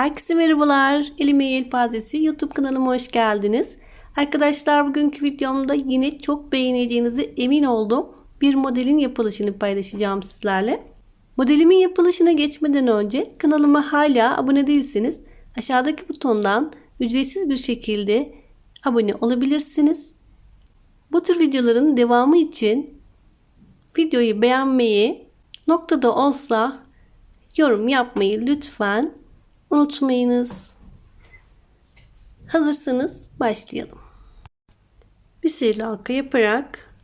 Herkese merhabalar. Elime Yelpazesi YouTube kanalıma hoş geldiniz. Arkadaşlar bugünkü videomda yine çok beğeneceğinizi emin olduğum bir modelin yapılışını paylaşacağım sizlerle. Modelimin yapılışına geçmeden önce kanalıma hala abone değilseniz aşağıdaki butondan ücretsiz bir şekilde abone olabilirsiniz. Bu tür videoların devamı için videoyu beğenmeyi, noktada olsa yorum yapmayı lütfen unutmayınız. Hazırsanız başlayalım. Bir sihirli halka yaparak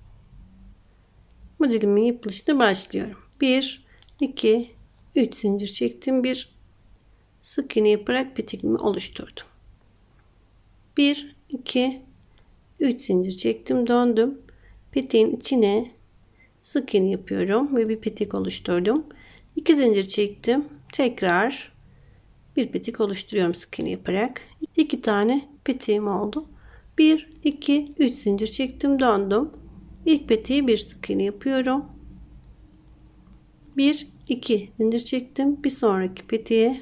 modelimin yapılışına başlıyorum. 1 2 3 zincir çektim. Bir sık iğne yaparak petekimi oluşturdum. 1 2 3 zincir çektim, döndüm. Peteğin içine sık iğne yapıyorum ve bir petek oluşturdum. 2 zincir çektim. Tekrar bir petek oluşturuyorum sık iğne yaparak. 2 tane peteğim oldu. 1 2 3 zincir çektim, döndüm. İlk peteği bir sık iğne yapıyorum. 1 2 zincir çektim. Bir sonraki peteğe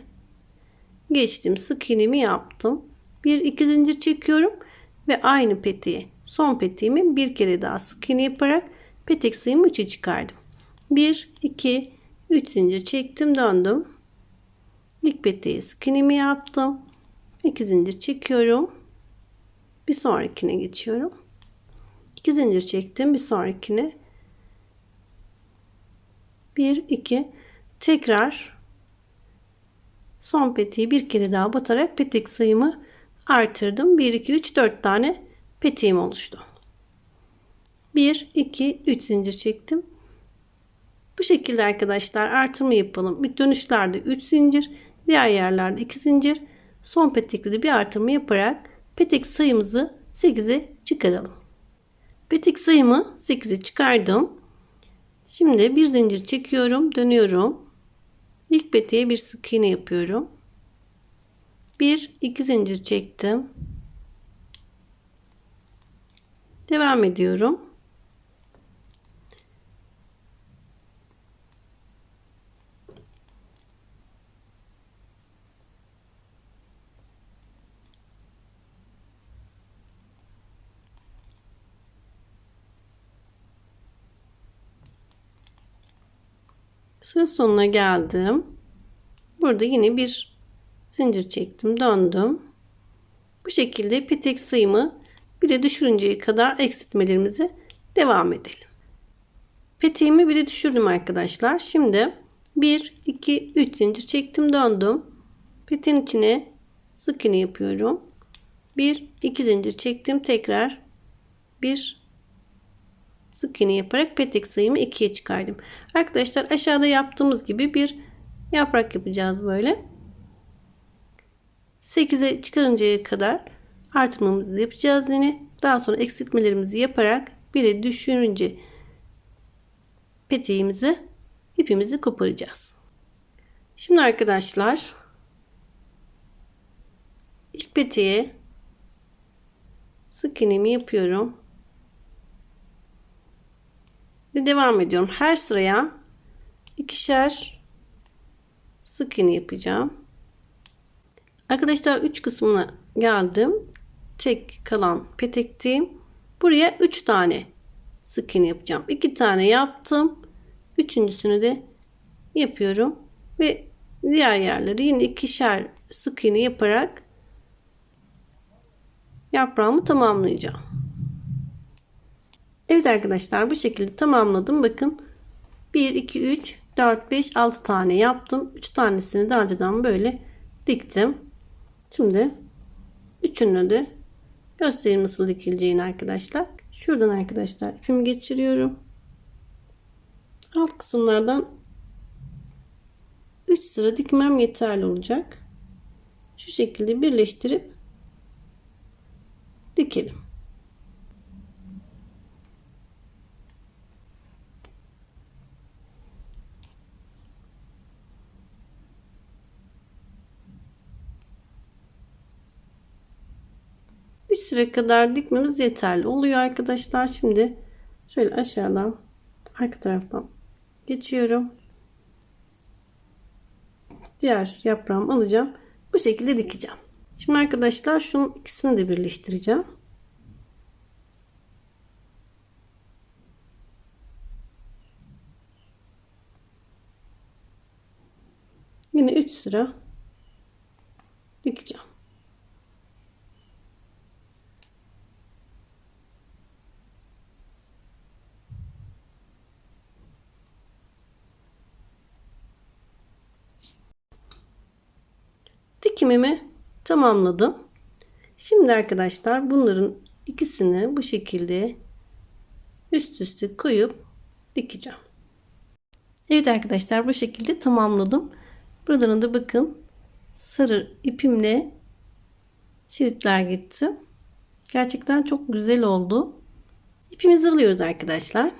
geçtim. Sık iğnemi yaptım. 1 2 zincir çekiyorum ve aynı peteğe son peteğimi bir kere daha sık iğne yaparak petek sayımı 3'e çıkardım. 1 2 3 zincir çektim, döndüm. İlk peteğe sık iğnemi yaptım. 2 zincir çekiyorum. Bir sonrakine geçiyorum. 2 zincir çektim, bir sonrakine 1 2 tekrar son peteği bir kere daha batarak petek sayımı artırdım. 1 2 3 4 tane peteğim oluştu. 1 2 3 zincir çektim. Bu şekilde arkadaşlar artırma yapalım. Bir dönüşlerde 3 zincir, diğer yerlerde 2 zincir, son petekli de bir artırma yaparak petek sayımızı 8'e çıkaralım. Petek sayımı 8'e çıkardım. Şimdi bir zincir çekiyorum, dönüyorum. İlk peteğe bir sık iğne yapıyorum. 1 2 zincir çektim. Devam ediyorum. Sıra sonuna geldim. Burada yine bir zincir çektim, döndüm. Bu şekilde petek sayımı bire düşürünceye kadar eksiltmelerimize devam edelim. Peteğimi bire düşürdüm arkadaşlar. Şimdi 1 2 3 zincir çektim, döndüm. Peteğin içine sık iğne yapıyorum. 1 2 zincir çektim, tekrar 1 sık iğne yaparak petek sayımı 2'ye çıkardım. Arkadaşlar aşağıda yaptığımız gibi bir yaprak yapacağız böyle. 8'e çıkarıncaya kadar artırmamızı yapacağız yine. Daha sonra eksiltmelerimizi yaparak 1'e düşürünce peteğimizi ipimizi koparacağız. Şimdi arkadaşlar ilk peteğe sık iğnemi yapıyorum. Ve devam ediyorum. Her sıraya ikişer sık iğne yapacağım. Arkadaşlar 3 kısmına geldim. Tek kalan petektiğim. Buraya 3 tane sık iğne yapacağım. 2 tane yaptım. Üçüncüsünü de yapıyorum. Ve diğer yerleri yine ikişer sık iğne yaparak yaprağımı tamamlayacağım. Evet arkadaşlar bu şekilde tamamladım. Bakın 1, 2, 3, 4, 5, 6 tane yaptım. 3 tanesini daha önceden böyle diktim. Şimdi üçünü de göstereyim nasıl dikileceğini arkadaşlar. Şuradan arkadaşlar ipimi geçiriyorum. Alt kısımlardan 3 sıra dikmem yeterli olacak. Şu şekilde birleştirip dikelim. Sıra kadar dikmemiz yeterli oluyor arkadaşlar. Şimdi şöyle aşağıdan arka taraftan geçiyorum. Diğer yaprağımı alacağım. Bu şekilde dikeceğim. Şimdi arkadaşlar şunun ikisini de birleştireceğim. Yine 3 sıra dikeceğim. Dikimimi tamamladım. Şimdi arkadaşlar bunların ikisini bu şekilde üst üste koyup dikeceğim. Evet arkadaşlar bu şekilde tamamladım. Buradan da bakın sarı ipimle şeritler gitti. Gerçekten çok güzel oldu. İpimizi alıyoruz arkadaşlar.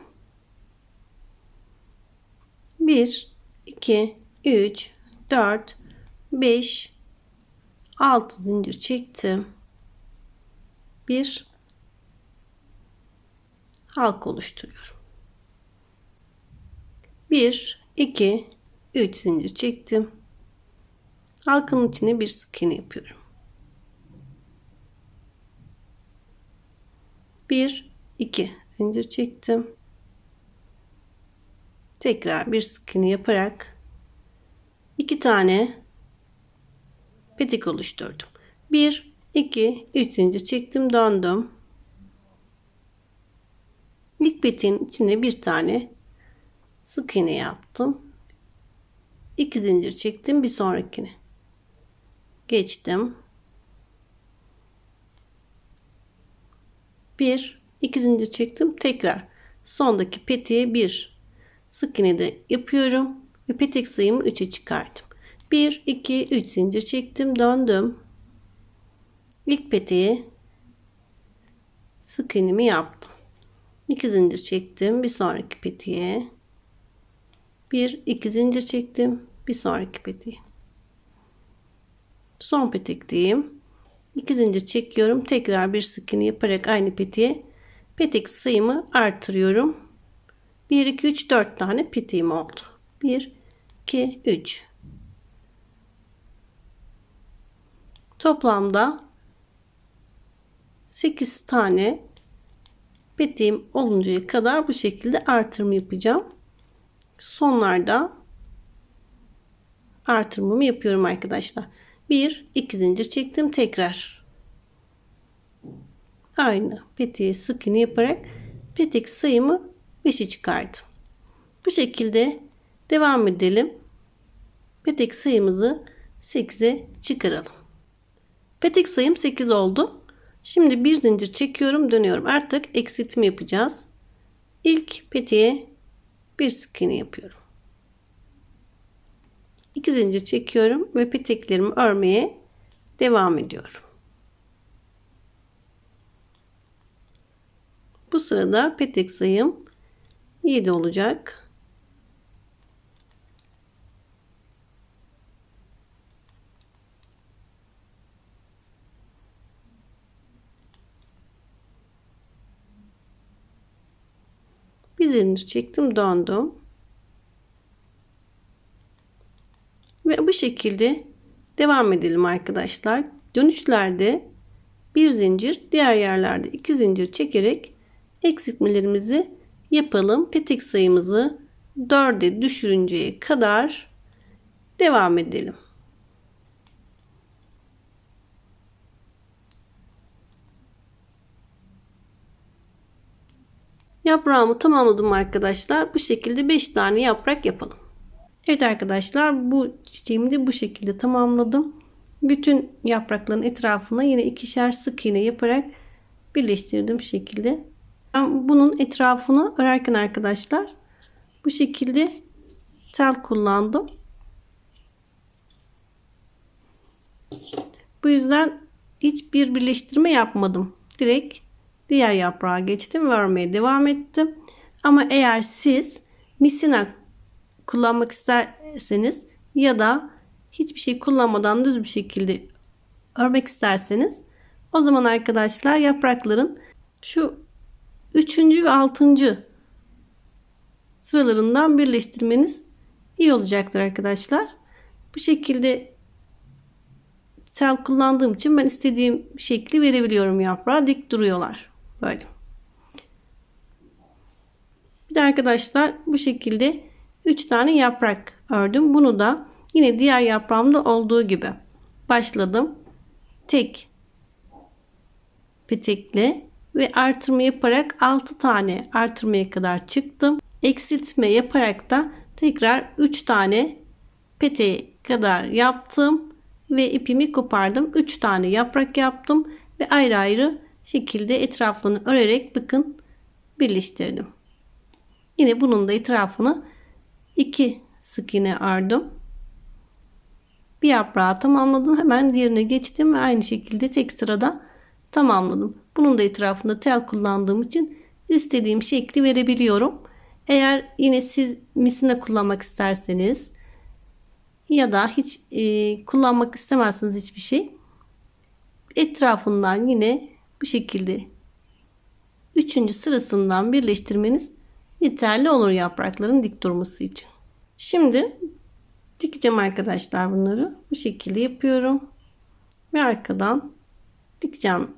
1 2 3 4 5 6 zincir çektim. Bir halka oluşturuyorum. 1 2 3 zincir çektim. Halkanın içine bir sık iğne yapıyorum. 1 2 zincir çektim. Tekrar bir sık iğne yaparak iki tane petik oluşturdum. 1 2 3 zincir çektim, döndüm. İlk petiğin içine bir tane sık iğne yaptım. 2 zincir çektim, bir sonrakine geçtim. 1 2 zincir çektim, tekrar sondaki petiğe bir sık iğne de yapıyorum ve petek sayımı 3'e çıkarttım. 1 2 3 zincir çektim döndüm. İlk peteği sık iğnemi yaptım. 2 zincir çektim bir sonraki petiğe 1 2 zincir çektim bir sonraki petiğe son petekteyim. 2 zincir çekiyorum tekrar bir sık iğne yaparak aynı petiğe petek sayımı artırıyorum. 1 2 3 4 tane peteğim oldu. 1 2 3 Toplamda 8 tane petiğim oluncaya kadar bu şekilde artırma yapacağım. Sonlarda artırmamı yapıyorum arkadaşlar. 1 2 zincir çektim tekrar. Aynı petiğe sık iğne yaparak petek sayımı 5'e çıkardım. Bu şekilde devam edelim. Petek sayımızı 8'e çıkaralım. Petek sayım 8 oldu. Şimdi bir zincir çekiyorum dönüyorum. Artık eksiltme yapacağız. İlk peteğe bir sık iğne yapıyorum. 2 zincir çekiyorum ve peteklerimi örmeye devam ediyorum. Bu sırada petek sayım 7 olacak. Bir zincir çektim döndüm. Ve bu şekilde devam edelim arkadaşlar. Dönüşlerde bir zincir diğer yerlerde iki zincir çekerek eksiltmelerimizi yapalım. Petek sayımızı 4'e düşürünceye kadar devam edelim Yaprağımı tamamladım arkadaşlar. Bu şekilde 5 tane yaprak yapalım. Evet arkadaşlar bu çiçeğimi de bu şekilde tamamladım. Bütün yaprakların etrafına yine ikişer sık iğne yaparak birleştirdim şu şekilde. Ben bunun etrafını örerken arkadaşlar bu şekilde tel kullandım. Bu yüzden hiçbir birleştirme yapmadım. Direkt Diğer yaprağa geçtim ve örmeye devam ettim. Ama eğer siz misina kullanmak isterseniz ya da hiçbir şey kullanmadan düz bir şekilde örmek isterseniz o zaman arkadaşlar yaprakların şu üçüncü ve altıncı sıralarından birleştirmeniz iyi olacaktır arkadaşlar. Bu şekilde tel kullandığım için ben istediğim şekli verebiliyorum yaprağa. Dik duruyorlar. Böyle. Bir de arkadaşlar bu şekilde 3 tane yaprak ördüm. Bunu da yine diğer yaprağımda olduğu gibi başladım. Tek petekle ve artırma yaparak 6 tane artırmaya kadar çıktım. Eksiltme yaparak da tekrar 3 tane peteğe kadar yaptım ve ipimi kopardım. 3 tane yaprak yaptım ve ayrı ayrı şekilde etrafını örerek bakın birleştirdim. Yine bunun da etrafını 2 sık iğne ördüm. Bir yaprağı tamamladım. Hemen diğerine geçtim ve aynı şekilde tek sırada tamamladım. Bunun da etrafında tel kullandığım için istediğim şekli verebiliyorum. Eğer yine siz misine kullanmak isterseniz ya da hiç e, kullanmak istemezseniz hiçbir şey etrafından yine bu şekilde üçüncü sırasından birleştirmeniz yeterli olur yaprakların dik durması için. Şimdi dikeceğim arkadaşlar bunları. Bu şekilde yapıyorum. Ve arkadan dikeceğim.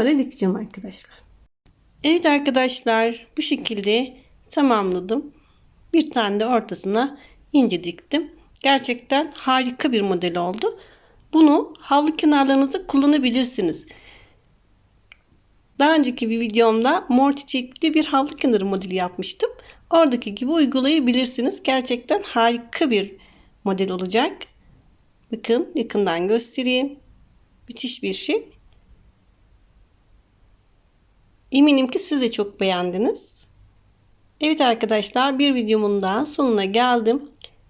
Böyle dikeceğim arkadaşlar. Evet arkadaşlar bu şekilde tamamladım. Bir tane de ortasına ince diktim. Gerçekten harika bir model oldu. Bunu havlu kenarlarınızda kullanabilirsiniz. Daha önceki bir videomda mor çiçekli bir havlu kenarı modeli yapmıştım. Oradaki gibi uygulayabilirsiniz. Gerçekten harika bir model olacak. Bakın yakından göstereyim. Müthiş bir şey. Eminim ki siz de çok beğendiniz. Evet arkadaşlar bir videomun daha sonuna geldim.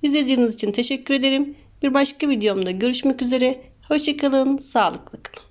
İzlediğiniz için teşekkür ederim. Bir başka videomda görüşmek üzere. Hoşçakalın, sağlıklı kalın.